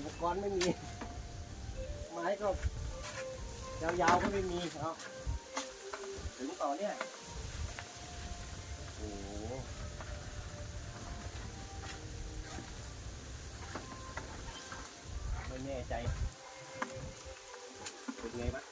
อุปกรณ์ไม่มี ไม้ก็ยาวๆก็ไม่มีเอาถึงต่อเนี่ยโอ้โหไม่แน่ใจ เป็นไงบ้าง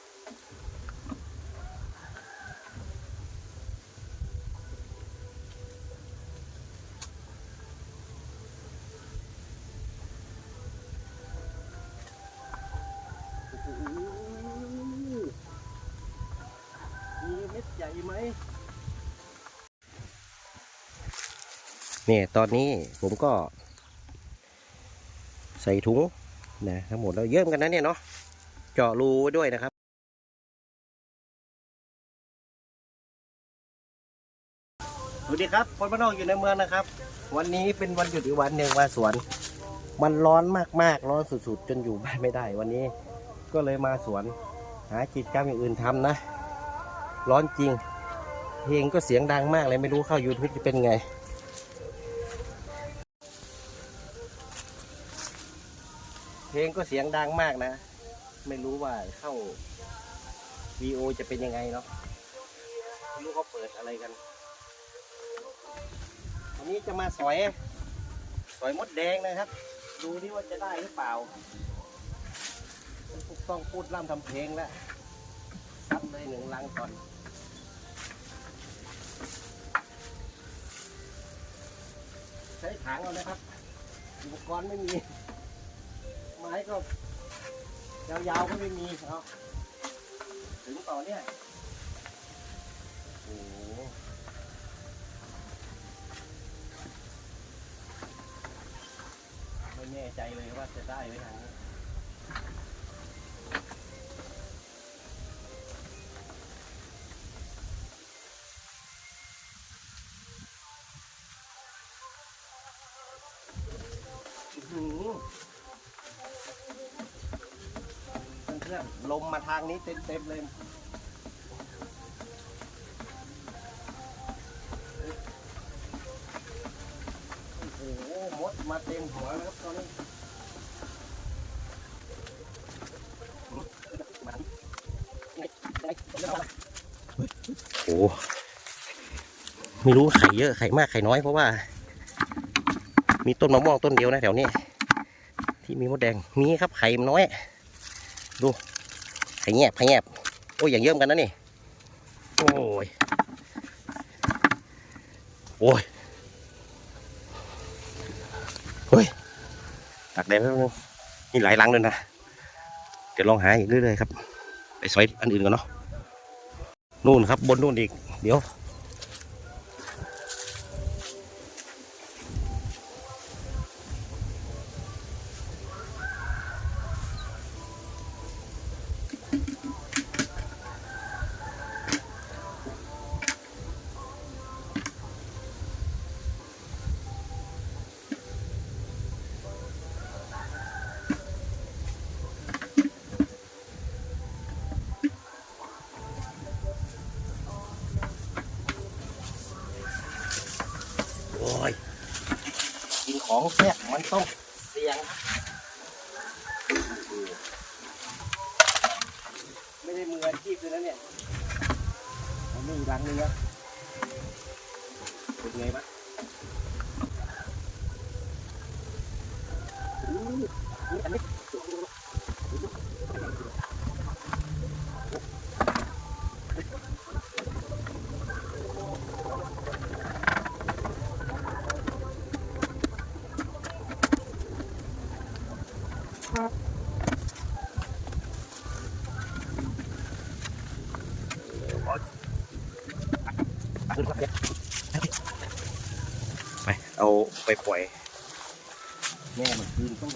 เนี่ยตอนนี้ผมก็ ใส่ถุงนะทั้งหมดแล้วเยอะเหมือนกันนะเนี่ยเนาะเจาะรูไว้ด้วยนะครับสวัสดีครับคนบ้านนอกอยู่ในเมืองนะครับ วันนี้เป็นวันหยุดอีกวันหนึ่งมาสวน มันร้อนมากๆ ร้อนสุดๆ จนอยู่บ้านไม่ได้ วันนี้ก็เลยมาสวน หากิจกรรมอย่างอื่นทำนะ ร้อนจริง เพลงก็เสียงดังมากเลยไม่รู้เข้า YouTube จะเป็นไง เพลงก็เสียงดังมากนะ ไม่รู้ว่าเข้า VO จะเป็นยังไงเนาะไม่รู้เขาเปิดอะไรกันวันนี้จะมาสอย สอยมดแดงนะครับ ดูนี่ว่าจะได้หรือเปล่าต้องพูดร่ำทำเพลงแล้วซัดเลยหนึ่งลังก่อน ใช้ถังเอานะครับ อุปกรณ์ไม่มี ไม้ก็ยาวๆก็ไม่มีเอาถึงต่อเนี่ยโอ้โหไม่แน่ใจเลยว่าจะได้ไหมทางนี้ เพื่อนๆลมมาทางนี้เต็มๆเลยโอ้โหมดมาเต็มหัวแล้วครับตอนนี้โอ้ไม่รู้ไข่เยอะไข่มากไข่น้อยเพราะว่า มีต้นมะม่วงต้นเดียวนะแถวนี้ ที่มีมดแดงมีครับไข่มันน้อย ดูไข่แงบไข่แงบโอ้ยอย่างเยิ่มอนกันนะนี่โอ้ยโอ้ยเฮ้ยตักแดดแป๊บนึงนี่หลายลังเลยนะเดี๋ยวลองหาอีกเรื่อยๆครับไปสอยอันอื่นกันเนาะนู่นครับบนนู่นอีกเดี๋ยว ของแซ่บมันต้องเสียง ไม่ได้มืออาชีพเลยนะเนี่ยมันมีรังเลยนะเป็นไงบ้างอู้นี่อันนี้ไป เอาไปปล่อยแม่มันคืนต้อง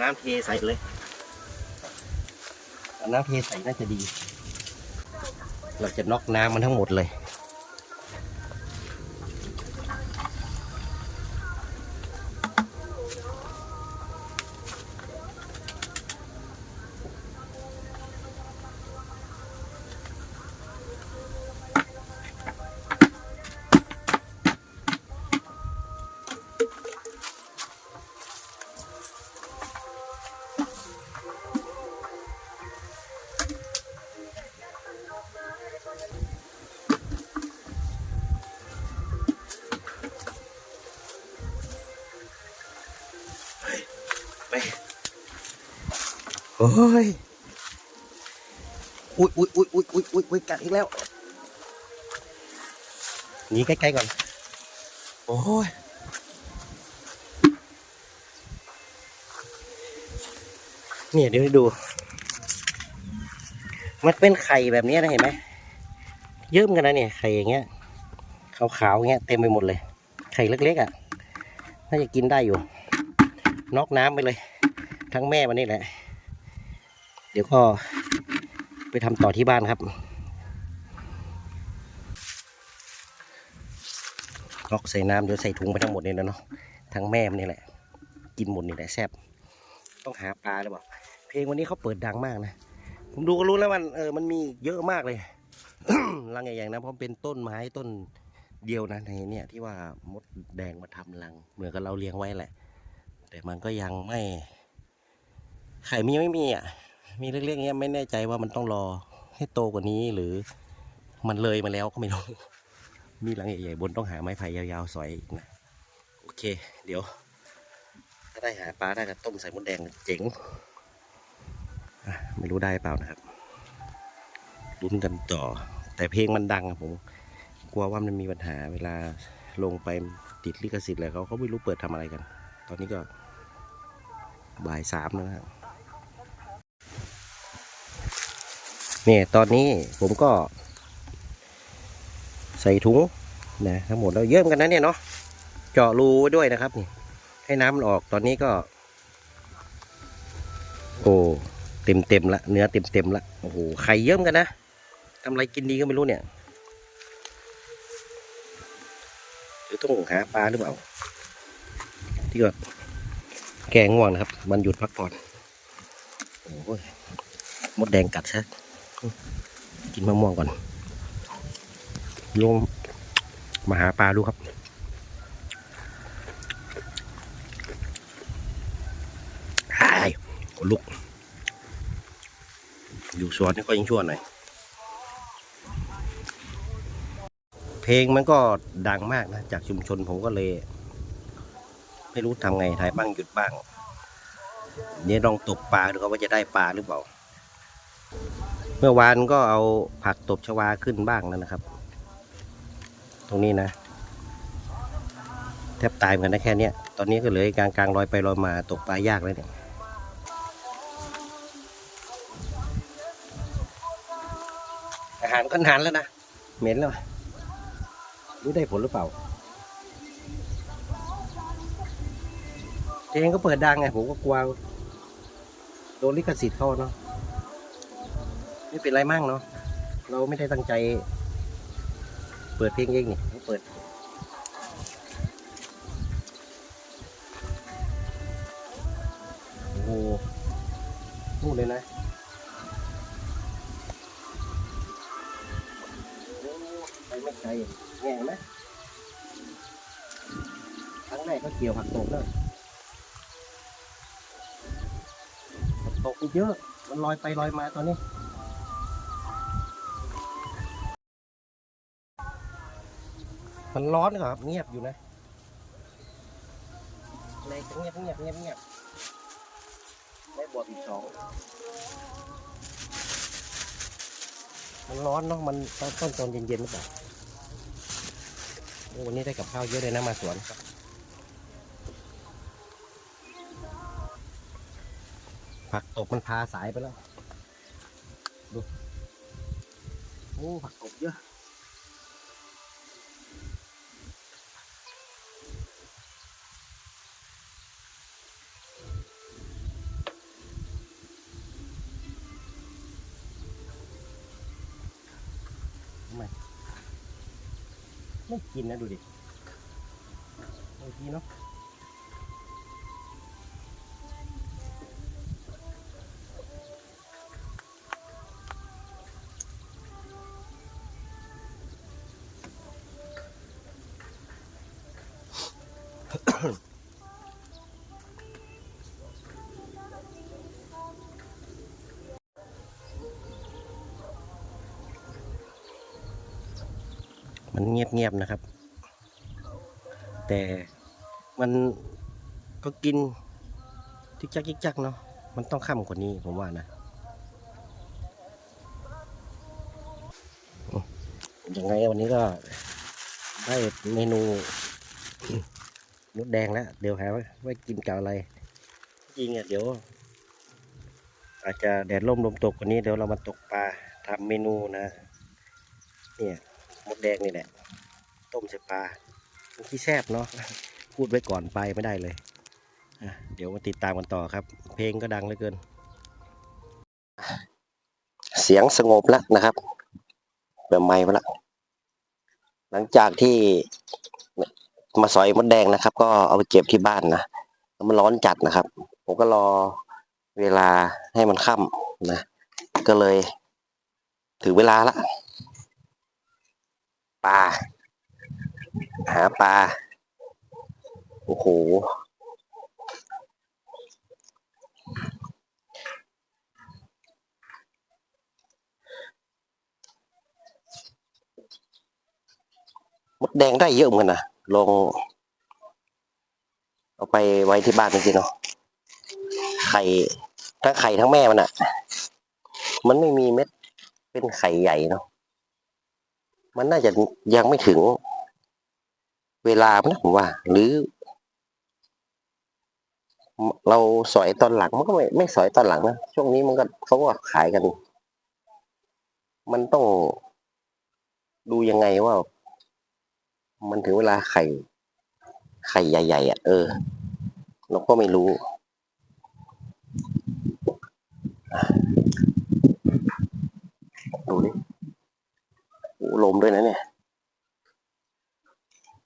น้ำเทใส่เลยเอาน้ำเทใส่น่าจะดี เราจะน็อกน้ำมันทั้งหมดเลย โอ้ยอุ้ยอุ้ยอุ้ยอุ้ยอุ้ยอุ้ยอุ้ยกัดอีกแล้วหนีใกล้ๆก่อน โอ้ยเนี่ยเดี๋ยวให้ดู มันเป็นไข่แบบนี้นะเห็นไหมเยิ้มกันนะเนี่ยไข่อย่างเงี้ยขาวๆอย่างเงี้ยเต็มไปหมดเลย ไข่เล็กๆอะน่าจะกินได้อยู่นอกน้ำไปเลย ทั้งแม่มันนี่แหละ เดี๋ยวก็ไปทำต่อที่บ้านครับล็อกใส่น้ำเดี๋ยวใส่ถุงไปทั้งหมดนี่แล้วเนาะทั้งแม่มนนี่แหละ กินหมดนี่แหละแซ่บต้องหาปลาหรือเปล่าเพลงวันนี้เขาเปิดดังมากนะ ผมดูก็รู้แล้วมันเออมันมีเยอะมากเลยรังใหญ่ๆนะเพราะเป็นต้นไม้ต้นเดียวนะในเนี่ยที่ว่ามดแดงมาทำรัง เหมือนกับเราเลี้ยงไว้แหละ แต่มันก็ยังไม่ไข่มียังไม่มีอะ มีเล็กๆเงี้ยไม่แน่ใจว่ามันต้องรอให้โตกว่านี้หรือมันเลยมาแล้วก็ไม่รู้ มีหลังใหญ่ๆบนต้องหาไม้ไผ่ยาวๆสอยอีกนะ โอเค เดี๋ยว ถ้าได้หาปลาได้ก็ต้มใส่มดแดงเจ๋งไม่รู้ได้เปล่านะครับลุ้นกันต่อ แต่เพลงมันดังผม กลัวว่ามันมีปัญหาเวลาลงไปติดลิขสิทธิ์อะไรเขาเขาไม่รู้เปิดทำอะไรกัน ตอนนี้ก็บ่ายสามแล้วนะครับ เนี่ยตอนนี้ผมก็ ใส่ถุงนะทั้งหมดแล้วเยอะเหมือนกันนะเนี่ยเนาะเจาะรูไว้ด้วยนะครับนี่ให้น้ำมันออกตอนนี้ก็ โอ้เต็มเต็มละเนื้อเต็มเต็มละโอ้โหไข่เยอะเหมือนกันนะทำอะไรกินดีก็ไม่รู้เนี่ยหรือต้องหาปลาหรือเปล่า ที่ก็แกง่วงนะครับ มันหยุดพักผ่อนโอ้ยมดแดงกัดซะ กินมะม่วงก่อนลงมาหาปลาดูครับ ไอ้ขนลุก อยู่สวนนี่ก็ยังชั่วหน่อย เพลงมันก็ดังมากนะ จากชุมชนผมก็เลย ไม่รู้ทำไงถ่ายบ้างหยุดบ้าง เนี่ยลองตกปลาดูครับว่าจะได้ปลาหรือเปล่า เมื่อวานก็เอาผักตบชวาขึ้นบ้างแล้วนะครับ ตรงนี้นะ แทบตายเหมือนกันนะแค่เนี้ยตอนนี้ก็เหลือกลางกลางๆลอยไปลอยมาตกปลายากเลยเนี่ยอาหารก็นานแล้วนะ เหม็นแล้วรู้ได้ผลหรือเปล่าเพลงก็เปิดดังไงผมก็กลัวโดนลิขสิทธิ์เข้าเนาะ ไม่เป็นไรมั่งเนาะเราไม่ได้ตั้งใจ เปิดเพลงเองนี่เขาเปิด โอ้โหนู่นเลยนะไปไม่ไกลแง่ไหมครั้งแรกก็เกี่ยวผักตบแล้วผักตบมันเยอะ มันลอยไปลอยมาตอนนี้ มันร้อนครับ เงียบอยู่นะอะไรก็เงียบเงียบเงียบเงียบได้บวกอีกสองมันร้อนเนาะมันต้นต้นตอนเย็นๆหรือเปล่าวันนี้ได้กับข้าวเยอะเลยนะมาสวนครับผักตบมันพาสายไปแล้ว ดู โอ้ ผักตบเยอะ ไม่กินนะดูดิบางทีเนาะ มันเงียบๆนะครับ แต่มันก็กินจิกจักจิกจักเนาะมันต้องค่ำกว่านี้ผมว่านะยังไงวันนี้ก็ได้เมนูมดแดงแล้ว เดี๋ยวหาว่าไว้กินกับอะไรจริงอะเดี๋ยว อาจจะแดดร่มลมตกกว่านี้เดี๋ยวเรามาตกปลาทำเมนูนะ เนี่ย มดแดงนี่แหละ ต้มใส่ปลาขี้แซบเนาะ พูดไว้ก่อนไปไม่ได้เลย เดี๋ยวมาติดตามกันต่อครับ เพลงก็ดังเหลือเกิน เสียงสงบแล้วนะครับ แบบไม่มาละ หลังจากที่มาสอยมดแดงนะครับ ก็เอาไปเก็บที่บ้านนะแล้วมันร้อนจัดนะครับ ผมก็รอเวลาให้มันค่ำนะ ก็เลยถึงเวลาละ ปลาหาปลาโอ้โหมดแดงได้เยอะเหมือนกันนะลองเอาไปไว้ที่บ้านจริงๆเนาะไข่ทั้งไข่ทั้งแม่มันอะมันไม่มีเม็ดเป็นไข่ใหญ่เนาะ มันน่าจะยังไม่ถึงเวลานะผมว่า หรือ เราสอยตอนหลังมันก็ไม่ไม่สอยตอนหลังนะช่วงนี้มันก็เขาก็ขายกัน มันต้องดูยังไงว่า มันถึงเวลาไข่ ไข่ใหญ่ๆอะเออ เราก็ไม่รู้อะดูดิโอ้ลมด้วยนะเนี่ย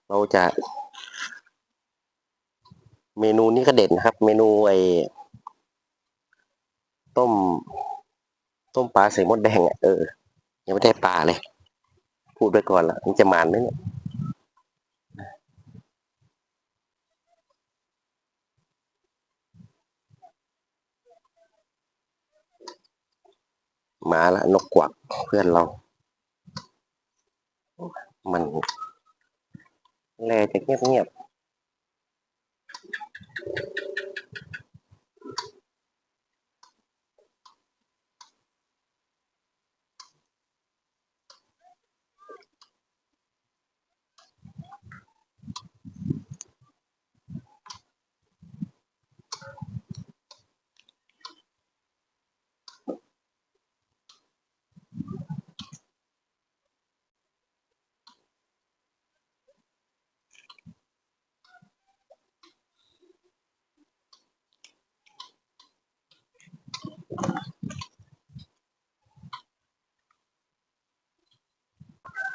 เรา จะเมนูนี้ก็เด็ดนะครับ เมนูไอ้ต้ม ต้มปลาใส่มดแดงอะเออ ยังไม่ได้ปลาเลย พูดไปก่อนละมันจะมานไหมเนี่ยมาละนกกวักเพื่อนเรา มัน แลจะ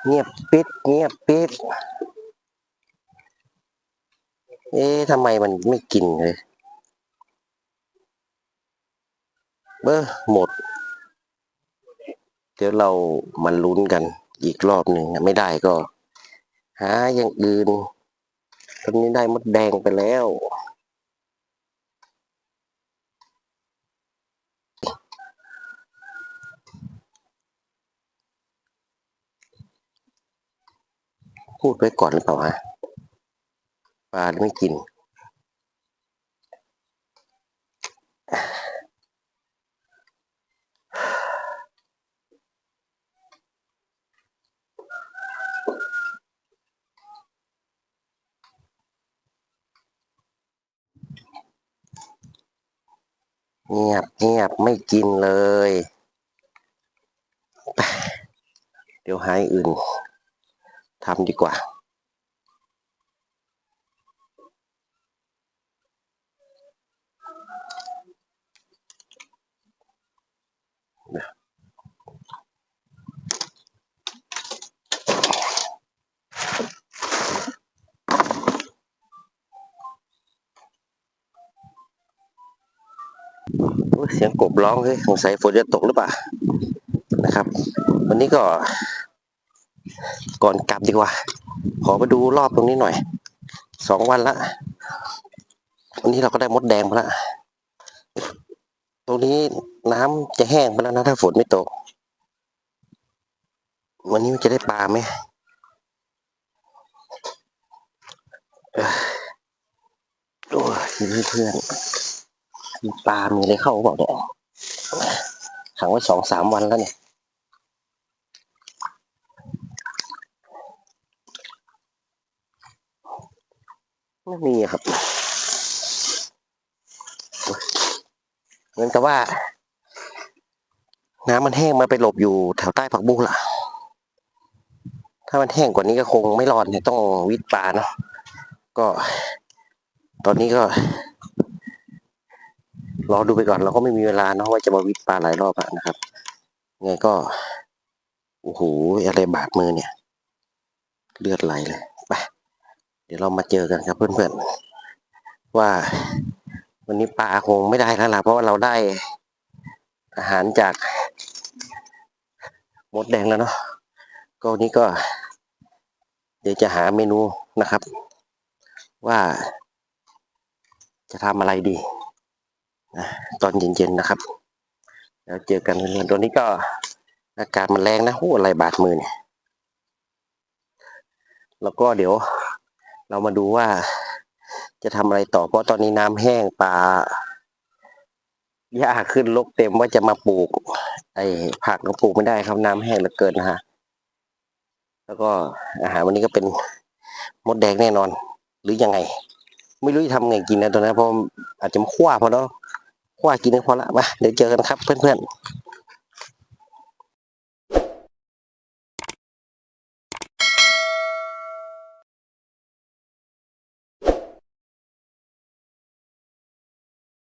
เงียบปิด เงียบปิด เอ๊ะทำไมมันไม่กินเลยเบอร์หมด เดี๋ยวเรามันลุ้นกันอีกรอบหนึ่งไม่ได้ก็ หาอย่างอื่นตอนนี้ได้มดแดงไปแล้ว พูดไว้ก่อนหรือเปล่าฮะปลาไม่กิน เงียบเงียบไม่กินเลย เดี๋ยวหายอื่น ทำดีกว่า เสียงกบร้องเฮ้ยสงสัยฝนจะตกหรือเปล่านะครับ วันนี้ก็ ก่อนกลับดีกว่า ขอไปดูรอบตรงนี้หน่อย สองวันละ วันนี้เราก็ได้มดแดงมาละ ตรงนี้น้ำจะแห้งไปแล้วนะถ้าฝนไม่ตก วันนี้มันจะได้ปลาไหมเอ้ยโอ้ยเพื่อนมีปลามีอะไรเข้าเปล่าเนี่ยขังไว้สองสามวันแล้วเนี่ย ไม่มีครับเหมือนกับว่า น้ำมันแห้งมาไปหลบอยู่แถวใต้ผักบุ้งล่ะ ถ้ามันแห้งกว่านี้ก็คงไม่รอดเนี่ยต้องวิทย์ปลาเนาะก็ ตอนนี้ก็รอดูไปก่อนเราก็ไม่มีเวลาเนาะว่าจะมาวิทย์ปลาหลายรอบอะนะครับไงก็โอ้โหอะไรบาดมือเนี่ย เลือดไหลเลย เดี๋ยวเรามาเจอกันครับเพื่อนๆ ว่าวันนี้ปลาคงไม่ได้แล้วล่ะเพราะว่าเราได้อาหารจากมดแดงแล้วเนาะก็นี้ก็ เดี๋ยวจะหาเมนูนะครับ ว่าจะทำอะไรดีนะตอนเย็นๆนะครับ แล้วเจอกันเพื่อนๆตัวนี้ก็อากาศมันแรงนะโอ้อะไรบาดมือเนี่ยแล้วก็เดี๋ยว เรามาดูว่า จะทำอะไรต่อเพราะตอนนี้น้ำแห้งปลาหญ้าขึ้นลกเต็มว่าจะมาปลูก ไอ้ผักก็ปลูกไม่ได้ครับน้ำแห้งเหลือเกินนะฮะแล้วก็อาหารวันนี้ก็เป็นมดแดงแน่นอน หรือยังไง ไม่รู้จะทำไงกินนะตอนนั้นเพราะอาจจะมาคว้าพอแล้วคว้ากินก็พอละมาเดี๋ยวเจอกันครับเพื่อนๆ